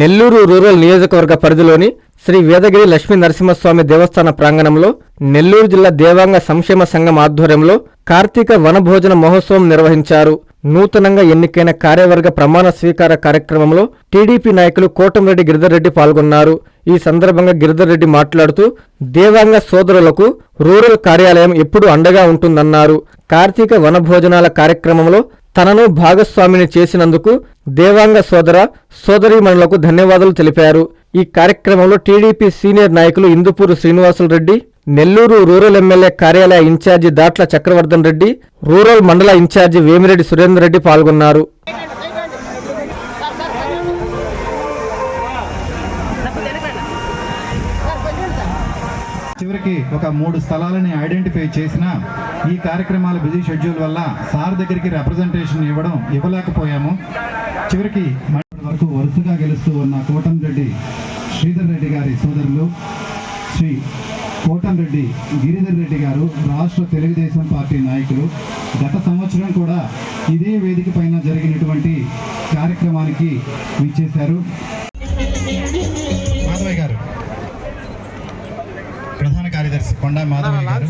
Nellore rural నియోజకవర్గ పరిధిలోని శ్రీ వేదగిరి లక్ష్మీ నరసింహస్వామి దేవస్థాన ప్రాంగణంలో నెల్లూరు జిల్లా దేవాంగ సంక్షేమ సంఘం ఆధ్వర్యంలో కార్తీక వనభోజన మహోత్సవం నిర్వహించారు. నూతనంగా ఎన్నికైన కార్యవర్గ ప్రమాణ స్వీకార కార్యక్రమంలో టీడీపీ నాయకులు కోటంరెడ్డి గిరిధర్రెడ్డి పాల్గొన్నారు. ఈ సందర్భంగా గిరిధర్ రెడ్డి మాట్లాడుతూ దేవాంగ సోదరులకు రూరల్ కార్యాలయం ఎప్పుడూ అండగా ఉంటుందన్నారు. కార్తీక వనభోజనాల కార్యక్రమంలో తనను భాగస్వామిని చేసినందుకు దేవాంగ సోదర సోదరీమణులకు ధన్యవాదాలు తెలిపారు. ఈ కార్యక్రమంలో టీడీపీ సీనియర్ నాయకులు ఇందుపూరు శ్రీనివాసులు రెడ్డి నెల్లూరు రూరల్ ఎమ్మెల్యే కార్యాలయ ఇన్ఛార్జి దాట్ల చక్రవర్ధన్ రెడ్డి రూరల్ మండల ఇన్ఛార్జి వేమిరెడ్డి సురేందర్ రెడ్డి పాల్గొన్నారు. చివరికి ఒక మూడు స్థలాలని ఐడెంటిఫై చేసిన ఈ కార్యక్రమాల బిజీ షెడ్యూల్ వల్ల సార్ దగ్గరికి రిప్రజెంటేషన్ ఇవ్వడం ఇవ్వలేకపోయాము. చివరికి వరకు వరుసగా గెలుస్తూ ఉన్న కోటంరెడ్డి శ్రీధర్ రెడ్డి గారి సోదరులు శ్రీ కోటంరెడ్డి గిరిధర్ రెడ్డి గారు రాష్ట్ర తెలుగుదేశం పార్టీ నాయకులు గత సంవత్సరం కూడా ఇదే వేదిక పైన జరిగినటువంటి కార్యక్రమానికి విచ్చేశారు. కొండా గారు.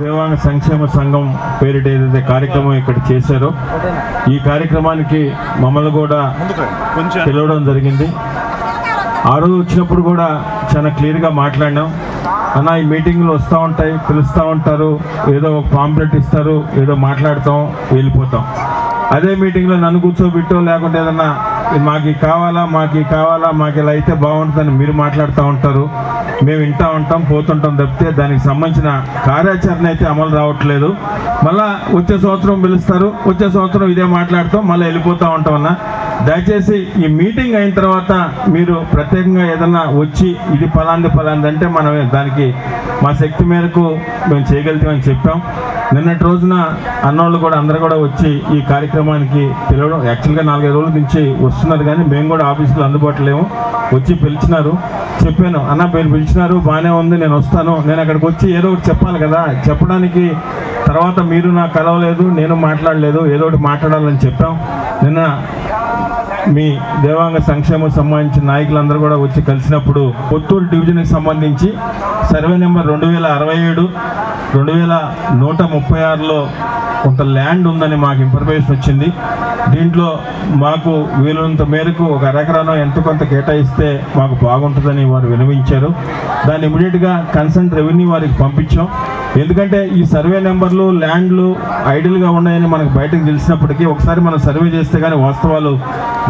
దేవాంగ సంక్షేమ సంఘం పేరిట ఏదైతే కార్యక్రమం ఇక్కడ చేశారో ఈ కార్యక్రమానికి మమ్మల్ని కూడా పిలవడం జరిగింది. ఆ రోజు వచ్చినప్పుడు కూడా చాలా క్లియర్గా మాట్లాడినాం. అన్న ఈ మీటింగ్లు వస్తూ ఉంటాయి పిలుస్తూ ఉంటారు ఏదో ఒక పాంప్లెట్ ఇస్తారు ఏదో మాట్లాడతాం వెళ్ళిపోతాం. అదే మీటింగ్లో నన్ను కూర్చోబెట్టో లేకుంటే ఏదన్నా మాకు కావాలా మాకు కావాలా మాకు ఇలా అయితే బాగుంటుందని మీరు మాట్లాడుతూ ఉంటారు. మేము వింటూ ఉంటాం పోతుంటాం తప్పితే దానికి సంబంధించిన కార్యాచరణ అయితే అమలు రావట్లేదు. మళ్ళా వచ్చే సంవత్సరం పిలుస్తారు వచ్చే సంవత్సరం ఇదే మాట్లాడతాం మళ్ళీ వెళ్ళిపోతూ ఉంటాం అన్న. దయచేసి ఈ మీటింగ్ అయిన తర్వాత మీరు ప్రత్యేకంగా ఏదన్నా వచ్చి ఇది ఫలాంది ఫలాంది అంటే మనం దానికి మా శక్తి మేరకు మేము చేయగలుగుతామని చెప్పాం. నిన్నటి రోజున అన్నోళ్ళు కూడా అందరూ కూడా వచ్చి ఈ కార్యక్రమానికి పిలవడం యాక్చువల్గా నాలుగైదు రోజుల నుంచి వస్తున్నారు కానీ మేము కూడా ఆఫీసులో అందుబాటులేము వచ్చి పిలిచినారు. చెప్పాను అన్న మీరు పిలిచినారు బాగానే ఉంది నేను వస్తాను. నేను అక్కడికి వచ్చి ఏదో ఒకటి చెప్పాలి కదా. చెప్పడానికి తర్వాత మీరు నాకు కలవలేదు నేను మాట్లాడలేదు ఏదో ఒకటి మాట్లాడాలని చెప్పాం. నిన్న మీ దేవాంగ సంక్షేమం సంబంధించిన నాయకులందరూ కూడా వచ్చి కలిసినప్పుడు కొత్తూరు డివిజన్కి సంబంధించి సర్వే నెంబర్ రెండు వేల అరవై ఏడు రెండు వేల నూట ముప్పై ఆరులో కొంత ల్యాండ్ ఉందని మాకు ఇన్ఫర్మేషన్ వచ్చింది. దీంట్లో మాకు వీలున్నంత మేరకు ఒక అరెకరానో ఎంత కొంత కేటాయిస్తే మాకు బాగుంటుందని వారు వినవించారు. దాన్ని ఇమీడియట్గా కన్సర్న్ రెవెన్యూ వారికి పంపించాం. ఎందుకంటే ఈ సర్వే నెంబర్లు ల్యాండ్లు ఐడియల్గా ఉన్నాయని మనకు బయటకు తెలిసినప్పటికీ ఒకసారి మనం సర్వే చేస్తే కానీ వాస్తవాలు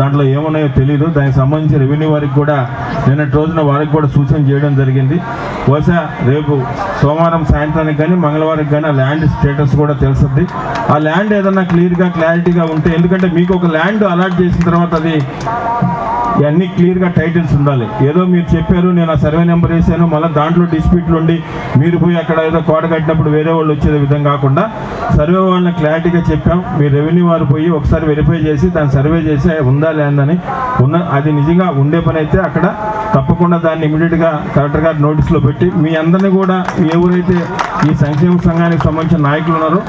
దాంట్లో ఏమున్నాయో తెలియదు దానికి సంబంధించి రెవెన్యూ వారికి కూడా నిన్నటి రోజున వారికి కూడా సూచన చేయడం జరిగింది. బహుశా రేపు సోమవారం సాయంత్రానికి కానీ మంగళవారం కానీ ఆ ల్యాండ్ స్టేటస్ కూడా తెలుస్తుంది. ఆ ల్యాండ్ ఏదన్నా క్లియర్గా క్లారిటీగా ఉంటే ఎందుకంటే మీకు ఒక ల్యాండ్ అలాట్ చేసిన తర్వాత అది ఇవన్నీ క్లియర్గా టైటిల్స్ ఉండాలి. ఏదో మీరు చెప్పారు నేను ఆ సర్వే నెంబర్ వేసాను మళ్ళీ దాంట్లో డిస్ప్యూట్లు ఉండి మీరు పోయి అక్కడ ఏదో కోట కట్టినప్పుడు వేరే వాళ్ళు వచ్చే విధం కాకుండా సర్వే వాళ్ళని క్లారిటీగా చెప్పాం. మీరు రెవెన్యూ వారు పోయి ఒకసారి వెరిఫై చేసి దాన్ని సర్వే చేసి ఉందా లేదని ఉన్న అది నిజంగా ఉండే పని అయితే అక్కడ తప్పకుండా దాన్ని ఇమీడియట్గా కలెక్టర్ గారు నోటీస్లో పెట్టి మీ అందరినీ కూడా ఎవరైతే ఈ సంక్షేమ సంఘానికి సంబంధించిన నాయకులు ఉన్నారో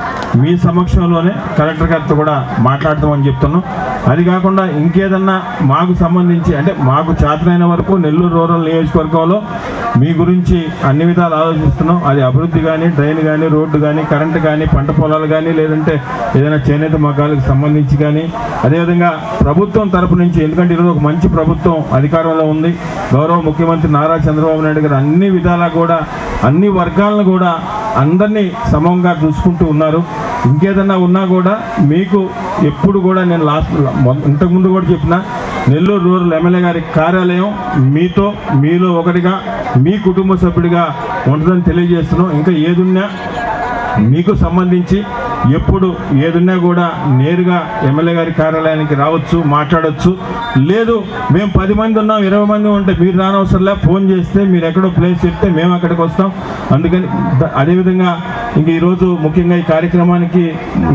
మీ సమక్షంలోనే కలెక్టర్ గారితో కూడా మాట్లాడతామని చెప్తున్నాం. అది కాకుండా ఇంకేదన్నా మాకు సంబంధించి అంటే మాకు చేతనైన వరకు నెల్లూరు రూరల్ నియోజకవర్గంలో మీ గురించి అన్ని విధాలు ఆలోచిస్తున్నాం. అది అభివృద్ధి కానీ డ్రైన్ కానీ రోడ్డు కానీ కరెంటు కానీ పంట పొలాలు కానీ లేదంటే ఏదైనా చేనేత మగ్గాలకు సంబంధించి కానీ అదేవిధంగా ప్రభుత్వం తరపు నుంచి ఎందుకంటే ఈరోజు ఒక మంచి ప్రభుత్వం అధికారంలో ఉంది. గౌరవ ముఖ్యమంత్రి నారా చంద్రబాబు నాయుడు గారు అన్ని విధాలా కూడా అన్ని వర్గాలను కూడా అందరినీ సమంగా చూసుకుంటూ ఉన్నారు. ఇంకేదన్నా ఉన్నా కూడా మీకు ఎప్పుడు కూడా నేను లాస్ట్ ఇంతకుముందు కూడా చెప్పిన నెల్లూరు రూరల్ ఎమ్మెల్యే గారి కార్యాలయం మీతో మీలో ఒకటిగా మీ కుటుంబ సభ్యుడిగా ఉంటుందని తెలియజేస్తున్నాం. ఇంకా ఏదున్నా మీకు సంబంధించి ఎప్పుడు ఏదున్నా కూడా నేరుగా ఎమ్మెల్యే గారి కార్యాలయానికి రావచ్చు మాట్లాడవచ్చు లేదు మేము పది మంది ఉన్నాం ఇరవై మంది ఉంటే మీరు రానవసరంలే ఫోన్ చేస్తే మీరు ఎక్కడో ప్లేస్ చెప్తే మేము అక్కడికి వస్తాం. అందుకని అదేవిధంగా ఇంక ఈరోజు ముఖ్యంగా ఈ కార్యక్రమానికి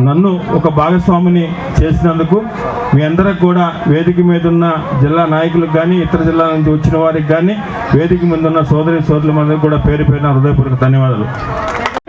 నన్ను ఒక భాగస్వామిని చేసినందుకు మీ అందరికి కూడా వేదిక మీద ఉన్న జిల్లా నాయకులకు కానీ ఇతర జిల్లాల నుంచి వచ్చిన వారికి కానీ వేదిక ముందున్న సోదరి సోదరుల మందికి కూడా పేరు పేరున హృదయపూర్వక ధన్యవాదాలు.